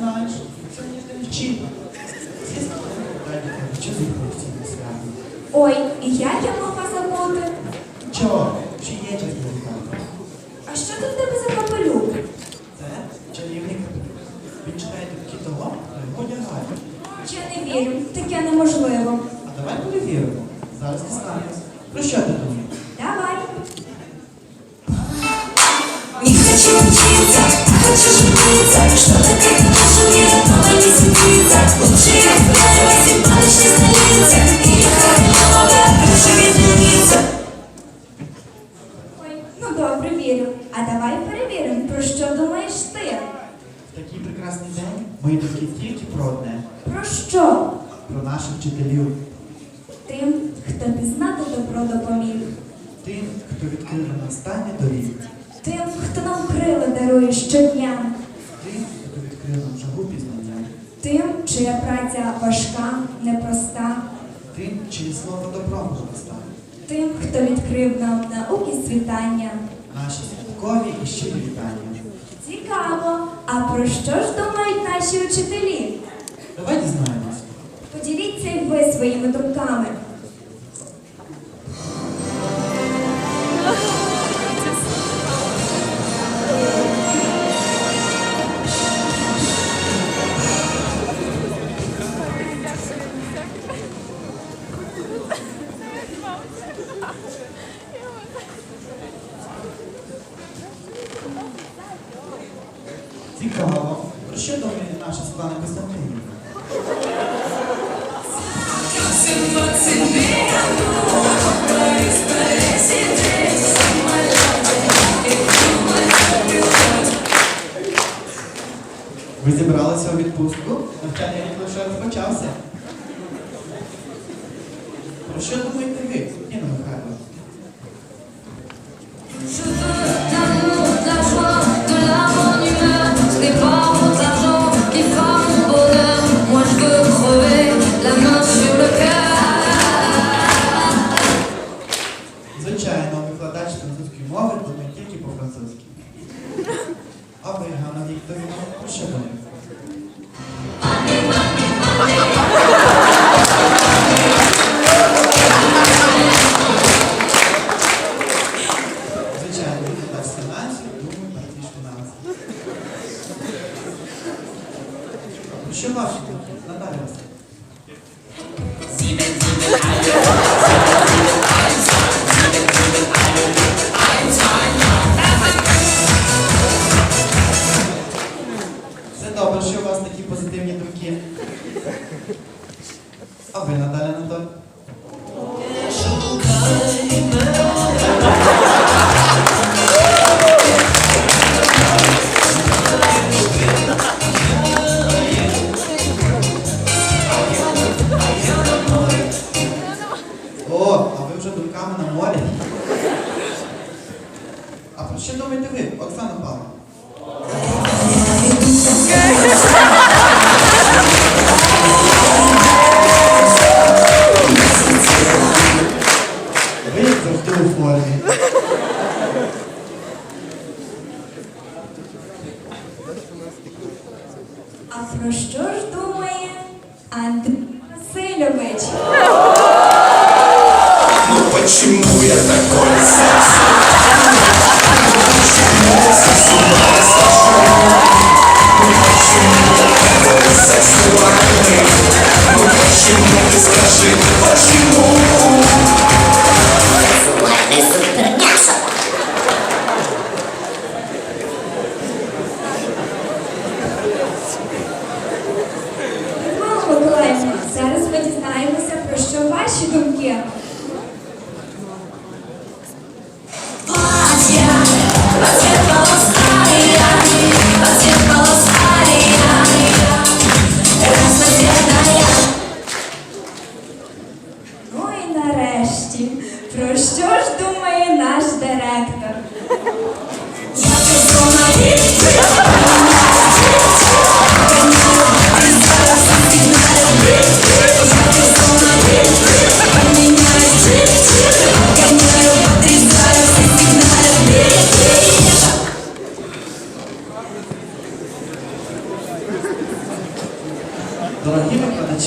знаєш, вчить. Звісно, далі що ти постійно свято? Ой, і як я могла забути? Чого? Чи є для А що тут в тебе за капелюх? Це чарівник. Він читає тільки того, хто одягає. Я не вірю, таке неможливо. А давай перевіримо. Зараз дізнаємось. Про що ти думаєш? Давай. Добре, вірю. А давай перевіримо, про що думаєш ти? В такий прекрасний день мої думки тільки про одне. Про що? Про наших вчителів. Тим, хто пізнати добро допоміг. Тим, хто відкрив нам останнє доріг. Тим, хто нам крила дарує щодня. Тим, хто відкрив нам жагу пізнання. Тим, чия праця важка, непроста. Тим, чиє слово добром зростає. Тим, хто відкрив нам науки світання. Святкові і щирі вітання. Цікаво. А про що ж думають наші учителі? Давай дізнаємось. Поділіться й ви своїми думками. Цікаво. Про що думає наша Світлана Костянтинівна? Ви зібралися у відпустку? Навчання рік лише розпочався. Про що думаєте ви, Ніна Михайло? Що думки? Наталя Все добре, що у вас такі позитивні думки. А ви, Наталя Анатолій? Вже думками на морі. А про що думаєте ви, Оксана Павловна? Ви завжди у формі. А про що ж думає Андрій Васильович? Почему я такой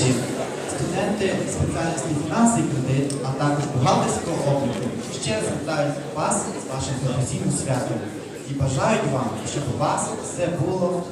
викладачі, студенти спеціальності фінанси кредит, а також бухгалтерського обліку. Ще раз вітають вас з вашим професійним святом. І бажають вам, щоб у вас все було